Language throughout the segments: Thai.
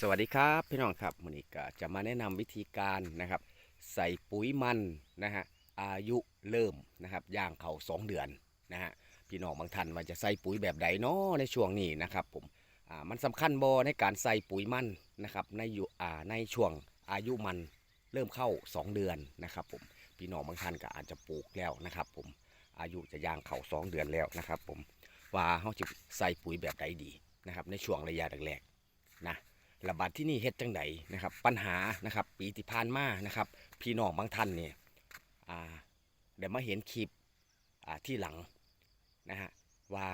สวัสดีครับพี่น้องครับวันนี้ก็จะมาแนะนำวิธีการนะครับ ใส่ปุ๋ยมันนะฮะอายุเริ่มนะครับย่างเขา2 เดือนนะฮะพี่น้องบางท่านว่าจะใส่ปุ๋ยแบบใดเนาะในช่วงนี้นะครับผมอ่ามันสำคัญบอในการใส่ปุ๋ยมันนะครับในอยู่อ่าในช่วงอายุมันเริ่มเข้า 2 เดือนนะครับผมพี่น้องบางท่านก็อาจจะปลูกแล้วนะครับ ผมอายุจะย่างเขา2 เดือนแล้วนะครับ ผมว่าเขาจะใส่ปุ๋ยแบบใดดีนะครับในช่วงระยะแรกๆนะ ระบาดที่นี่เฮ็ดจังไดนะครับ ปัญหานะครับ ปีที่ผ่านมานะครับ พี่น้องบางท่านเนี่ยอ่าเดี๋ยวมาเห็นคลิปอ่าที่หลังนะฮะว่า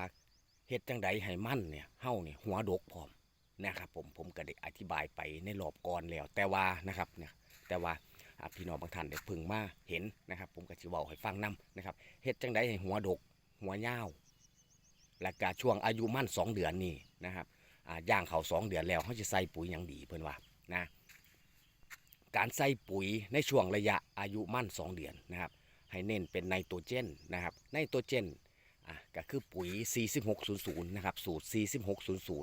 เฮ็ดจังไดให้มั่นเนี่ยเฮ้าเนี่ยหัวดกพร้อมนะครับผมผมก็ได้อธิบายไปในรอบก่อนแล้ว แต่ว่านะครับเนี่ยแต่ว่าพี่น้องบางท่านได้พึ่งมาเห็นนะครับ ผมก็สิเว้าให้ฟังนํนะครับเฮ็ดจังไดให้หัวดก หัวยาวและก็ช่วงอายุมั่นสองเดือนนี่นะครับ อ่าย่างเขาสองเดือนแล้วเขาจะใส่ปุ๋ยอย่างดีเพื่อนว่านะการใส่ปุ๋ยในช่วงระยะอายุมั่นสองเดือนนะครับให้เน้นเป็นไนโตรเจนนะครับไนโตรเจนอะก็คือปุ๋ย 4600 นะครับ สูตร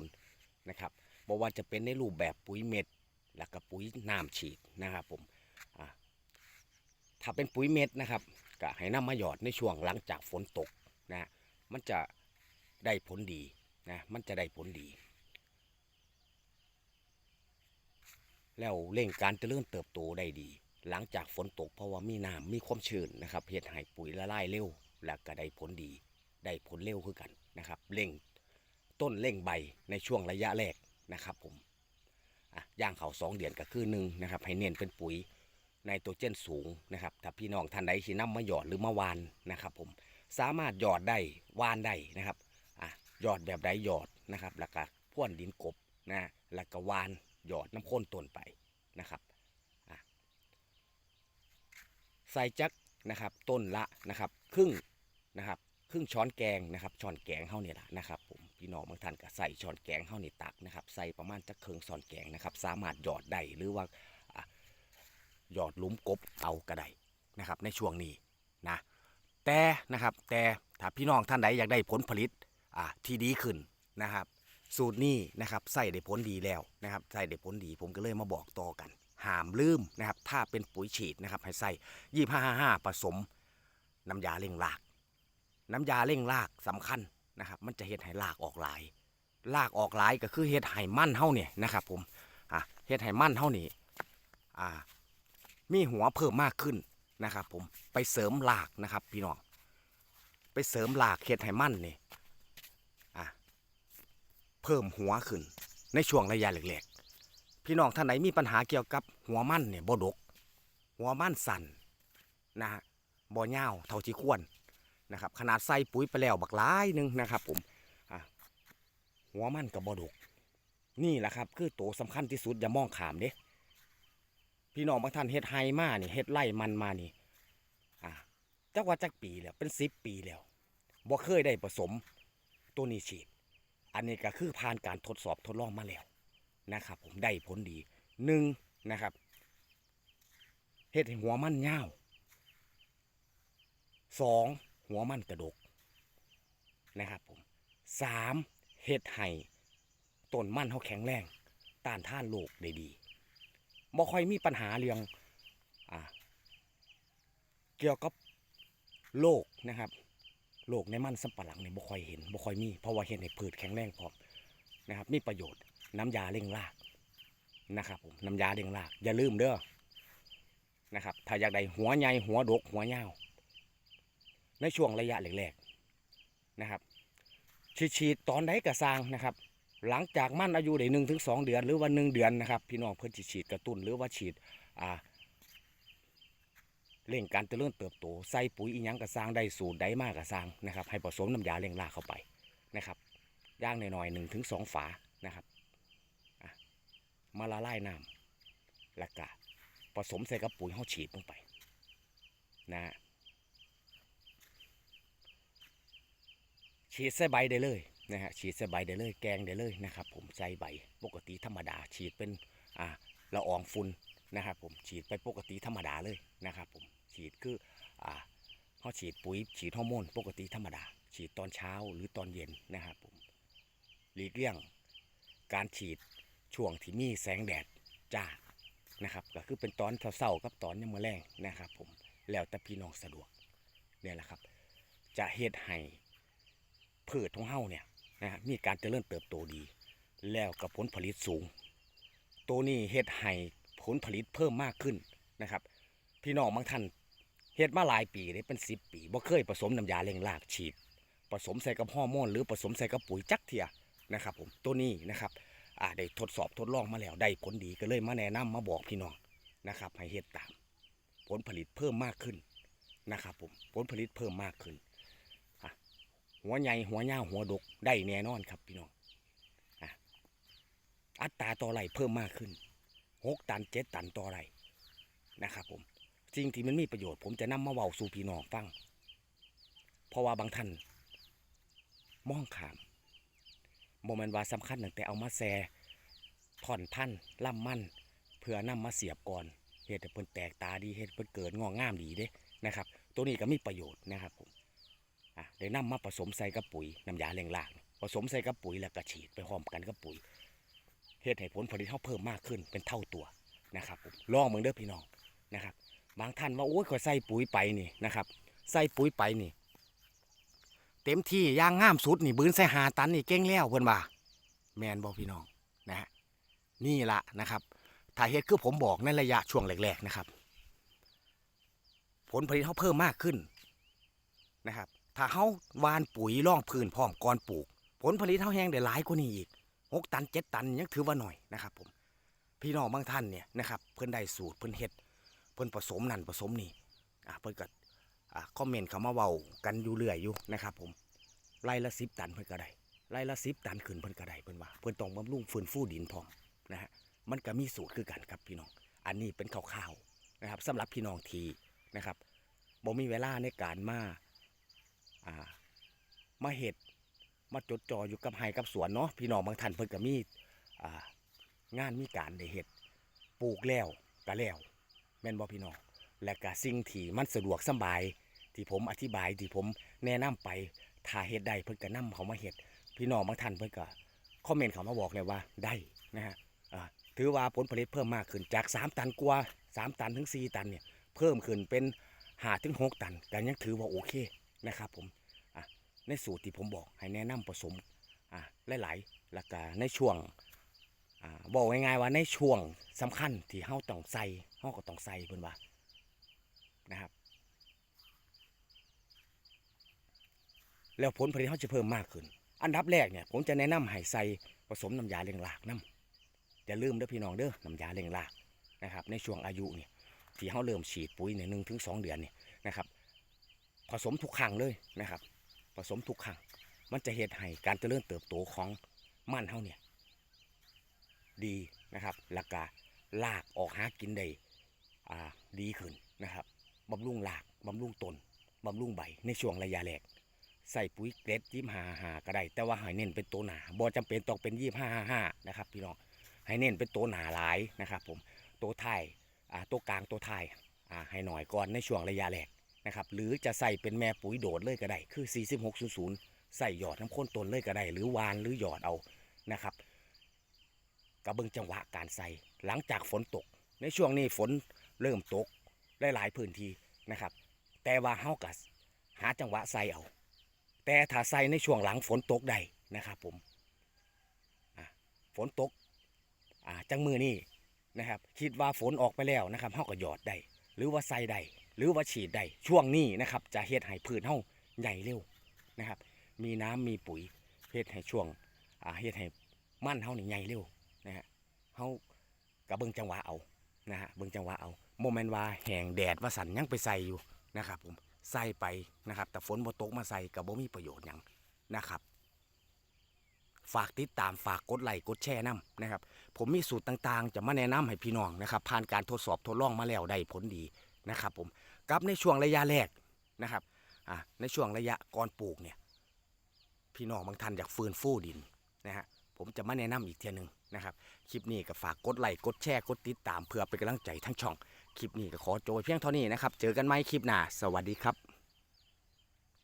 4600 นะครับบอกว่าจะเป็นในรูปแบบปุ๋ยเม็ด แล้วก็ปุ๋ยน้ำฉีดนะครับผมอะถ้าเป็นปุ๋ยเม็ดนะครับก็ให้นำมาหยอดในช่วงหลังจากฝนตกนะมันจะได้ผลดีนะมันจะได้ผลดี แล้วเร่งการเจริญเติบโตได้ดี หลังจากฝนตกเพราะว่ามีน้ำมีความชื้นนะครับเฮ็ดให้ปุ๋ยละลายเร็ว และก็ได้ผลดี ได้ผลเร็วคือกันนะครับเร่งต้นเร่งใบในช่วงระยะแรกนะครับผมอะย่างเขาสองเดือนก็คือหนึ่งนะครับให้เน้นเป็นปุ๋ยไนโตรเจนสูงนะครับถ้าพี่น้องท่านใดที่นำมาหยอดหรือมาวานนะครับผมสามารถหยอดได้วานได้นะครับอะหยอดแบบใดหยอดนะครับแล้วก็พ่วนดินกบนะแล้วก็วาน หยอดน้ำข้นต้นไปนะครับใส่จักนะครับต้นละนะครับครึ่งนะครับครึ่งช้อนแกงนะครับช้อนแกงเท่านี่แหละนะครับผมพี่น้องบางท่านก็ใส่ช้อนแกงเท่านี่ตักนะครับใส่ประมาณจักครึ่งช้อนแกงนะครับสามารถหยอดได้หรือว่าหยอดลุมกบเอาก็ได้นะครับในช่วงนี้นะแต่นะครับแต่ถ้าพี่น้องท่านใดอยากได้ผลผลิตที่ดีขึ้นนะครับ สูตรนี้นะครับใส่ได้ผลดีแล้วนะครับใส่ได้ผลดีผมก็เลยมาบอกต่อกันห้ามลืมนะครับถ้าเป็นปุ๋ยฉีดนะครับให้ใส่ยี่ห้าห้าผสม น้ำยาเร่งราก น้ำยาเร่งรากสำคัญนะครับมันจะเฮ็ดให้รากออกหลายรากออกหลายก็คือเฮ็ดให้มั่นเท่าเนี่ยนะครับผมอะเฮ็ดให้มั่นเท่านี้อ่ามีหัวเพิ่มมากขึ้นนะครับผมไปเสริมรากนะครับพี่น้องไปเสริมรากเฮ็ดให้มั่นนี่ เพิ่มหัวขึ้น ในช่วงระยะแรกๆพี่น้องท่านไหนมีปัญหาเกี่ยวกับหัวมันเนี่ยบ่ดก หัวมันสั่นนะฮะบ่เงาวเท่าที่ควรนะครับ ขนาดใส่ปุ๋ยไปแล้วบักหลายหนึงนะครับ ผมหัวมันกับบ่ดก นี่แหละครับ คือตัวสำคัญที่สุดอย่ามองขามเด้พี่น้องบางท่านเฮ็ดไฮมานี่เฮ็ดไร่มันมานี่อะจักว่าจักปีแล้วเป็นสิบปีแล้วบ่เคยได้ผสมตัวนี้ฉีด อันนี้ก็คือผ่านการทดสอบทดลองมาแล้วนะครับ ผมได้ผลดีหนึ่งนะครับเฮ็ดให้หัวมันยาสองหัวมันกระดกนะครับผมสามเฮ็ดให้ต้นมันเขาแข็งแรงต้านท่านโรคได้ดีบ่ค่อยมีปัญหาเรื่องอเกี่ยวกับโรคนะครับ โรคในมันสำปะหลังเนี่ยบ่ค่อยเห็นบ่ค่อยมีเพราะว่าเห็นให้พืชแข็งแรงพอนะครับมีประโยชน์น้ำยาเร่งรากนะครับผมน้ำยาเร่งรากอย่าลืมเด้อนะครับถ้าอยากได้หัวใหญ่หัวดกหัวยาวในช่วงระยะแรกๆนะครับฉีดตอนใดกระซางนะครับ หลังจากมันอายุได้หนึ่งถึงสองเดือนหรือว่าหนึ่งเดือนนะครับ พี่น้องเพื่อนฉีดกระตุ้นหรือว่าฉีดอ่า เร่งการเจริญเติบโตใส่ปุ๋ยอีหยังกระซางได้สูตรใดมากกระซางนะครับ ให้ผสมน้ำยาเร่งรากเข้าไปนะครับย่างหน่อยๆหนึ่งถึงสองฝานะครับมาละลายน้ำแล้วก็ผสมใส่กับปุ๋ยห้าฉีดลงไปนะฮะฉีดใส่ใบได้เลยนะฮะฉีดใส่ใบได้เลยแกงได้เลยนะครับ ผมใส่ใบปกติธรรมดา ฉีดเป็นอ่าละอองฝุ่นนะครับผมฉีดไปปกติธรรมดาเลยนะครับผม ฉีดคืออ่าเขาฉีดปุ๋ยฉีดฮอร์โมนปกติธรรมดา ฉีดตอนเช้าหรือตอนเย็นนะครับผมหลีกเลี่ยงการฉีดช่วงที่มีแสงแดดจ้านะครับ ก็คือเป็นตอนเศร้าๆกับตอนยามมื้อแรงนะครับ ผมแล้วแต่พี่น้องสะดวกเนี่ยแหละครับ จะเฮ็ดให้พืชของเฮาเนี่ยนะมีการเจริญเติบโตดี แล้วกับผลผลิตสูง ตัวนี้เฮ็ดให้ผลผลิตเพิ่มมากขึ้นนะครับ พี่น้องบางท่าน เฮ็ดมาหลายปีเลยเป็นสิบปีบ่เคยผสมน้ำยาเร่งรากฉีด ผสมใส่กับฮอร์โมนหรือผสมใส่กับปุ๋ยจักเทียนะครับผมตัวนี้นะครับอ่าได้ทดสอบทดลองมาแล้วได้ผลดีก็เลยมาแนะนำมาบอกพี่น้องนะครับให้เฮ็ดตาม ผลผลิตเพิ่มมากขึ้นนะครับผมผลผลิตเพิ่มมากขึ้นหัวใหญ่หัวเหี่ยวหัวดกได้แน่นอนครับพี่น้องอัตราต่อไร่เพิ่มมากขึ้นหกตันเจ็ดตันต่อไร่นะครับผม สิ่งที่มันมีประโยชน์ ผมจะนำมาเว้าสู่พี่น้องฟัง เพราะว่าบางท่านมองขามโมเมนต์ว่าสำคัญตั้งแต่เอามาแซถอนพันล่ำมั่น เพื่อนำมาเสียบก่อนเห็ดให้เพิ่นแตกตาดีเห็ดให้เพิ่นเกิดงอกงามดีเด้นะครับ ตัวนี้ก็มีประโยชน์นะครับผมอะได้นำมาผสมใส่กับปุ๋ยน้ำยาเร่งรากผสมใส่กับปุ๋ยแล้วก็ฉีดไปพร้อมกันกับปุ๋ยเฮ็ดให้ผลผลิตเขาเพิ่มมากขึ้นเป็นเท่าตัวนะครับผมลองเมืองเด้อพี่น้องนะครับ บางท่านว่าโอ้ยขอยใส่ปุ๋ยไปนี่นะครับ ใส่ปุ๋ยไปนี่ เต็มที่ย่างง่ามสุดนี่บืนใส่หาตันนี่เก่งแล้วเพิ่นว่าแมนบอกพี่น้องนะฮะนี่ละนะครับถ้าเฮ็ดคือผมบอกในระยะช่วงแรกๆนะครับ ผลผลิตเขาเพิ่มมากขึ้นนะครับ ถ้าเขาวานปุ๋ยร่องพื้นพร้อมก่อนปลูก ผลผลิตเขาแห้งได้หลายกว่านี้อีกหกตันเจ็ดตันยังถือว่าหน่อยนะครับผมพี่น้องบางท่านเนี่ยนะครับเพิ่นได้สูตรเพิ่นเฮ็ด เพิ่นผสมนั่นผสมนี่อะเพิ่นก็อะคอมเมนต์เขามาเว้ากันอยู่เรื่อยอยู่นะครับ ผมไร่ละสิบตันเพิ่นก็ได้ไร่ละสิบตันขึ้นเพิ่นก็ได้เพิ่นว่าเพิ่นต้องบำรุงฟื้นฟูดินพร้อมนะฮะมันก็มีสูตรคือกันครับพี่น้อง อันนี้เป็นข่าวๆนะครับสำหรับพี่น้องทีนะครับบ่มีเวลาในการมาอ่ามาเห็ดมาจดจ่ออยู่กับไห้กับสวนเนาะพี่น้องบางท่านเพิ่นก็มีอ่างานมีการได้เห็ดปลูกแล้วก็แล้ว แม่นบ่พี่น้องและก็สิ่งที่มันสะดวกสบาย ที่ผมอธิบายที่ผมแนะนำไปถ้าเฮ็ดได้เพิ่นก็นำเขามาเฮ็ดพี่น้องบางท่านเพิ่นก็คอมเมนต์เขามาบอกเลยว่าได้นะฮะถือว่าผลผลิตเพิ่มมากขึ้นจาก 3 ตันกว่า3 ตันถึง 4 ตันเนี่ยเพิ่มขึ้นเป็น5ถึง6ตันก็ยังถือว่าโอเคนะครับผมในสูตรที่ผมบอกให้แนะนำผสมหลายๆแล้วก็ในช่วงอบอกง่ายๆว่าในช่วงสำคัญที่เฮาต้องใส่าก็ต้องใส่เพิ่นว่านะครับ แล้วผลผลิตเขาจะเพิ่มมากขึ้น อันดับแรกเนี่ยผมจะแนะนำให้ใส่ผสมน้ำยาเลี้ยงรากน้ำอย่าลืมเด้อพี่น้องเด้อน้ำยาเลี้ยงรากนะครับ ในช่วงอายุเนี่ยที่เขาเริ่มฉีดปุ๋ยเนี่ยหนึ่งถึงสองเดือนเนี่ยนะครับ ผสมทุกครั้งเลยนะครับ ผสมทุกครั้งมันจะเหตุให้การเจริญเติบโตของมันเขาเนี่ยดีนะครับแล้วก็ลากออกหากินได้ อ่าดีขึ้นนะครับบำรุงหลากบำรุงตนบำรุงใบในช่วงระยะแรกใส่ปุ๋ยเกรดยี่ห้าห้าก็ได้ แต่ว่าให้เน้นเป็นตัวหนาบ่จำเป็นต้องเป็นยี่ห้าห้านะครับพี่น้องให้เน้นเป็นตัวหนาหลายนะครับผมตัวไทยอ่าตัวกลางตัวไทยอ่าให้หน่อยก่อนในช่วงระยะแรกนะครับหรือจะใส่เป็นแม่ปุ๋ยโดดเลยก็ได้ คือ 4600ใส่หยอดน้ำข้นต้นเลยก็ได้ หรือวานหรือหยอดเอานะครับกระเบิงจังหวะการใส่หลังจากฝนตก ในช่วงนี้ฝน เริ่มตกหลายๆพื้นที่นะครับ แต่ว่าเฮากัสหาจังหวะใส่เอา แต่ถ้าใส่ในช่วงหลังฝนตกได้นะครับผมฝนตกจังมือนี่นะครับ คิดว่าฝนออกไปแล้วนะครับเฮาก็หยอดได้หรือว่าใส่ได้หรือว่าฉีดได้ช่วงนี้นะครับ จะเฮ็ดให้พืชเฮาใหญ่เร็วนะครับ มีน้ำมีปุ๋ยเฮ็ดให้ช่วงเฮ็ดให้มั่นเฮานี่ใหญ่เร็วนะฮะเฮากระเบิงจังหวะเอา นะฮะเบิ่งจังหวะเอาโมเมนต์ว่าแหงแดดว่าสันยังไปใส่อยู่นะครับผมใส่ไปนะครับแต่ฝนบ่ตกมาใส่กับบ่มีประโยชน์หยังนะครับ ฝากติดตามฝากกดไลค์กดแชร์นํนะครับ ผมมีสูตรต่างๆ จะมาแนะนำให้พี่น้องนะครับ ผ่านการทดสอบทดลองมาแล้วได้ผลดีนะครับ ผมกับในช่วงระยะแรกนะครับอ่าในช่วงระยะก่อนปลูกเนี่ยพี่น้องบางท่านอยากฟื้นฟูดินนะฮะ ผมจะมาแนะนำอีกเทียหนึงนะครับ คลิปนี้ก็ฝากกดไลค์กดแชร์กดติดตามเพื่อเป็นกำลังใจทั้งช่อง คลิปนี้ก็ขอโจยเพียงเท่านี้นะครับ เจอกันไหมคลิปหน้า สวัสดีครับ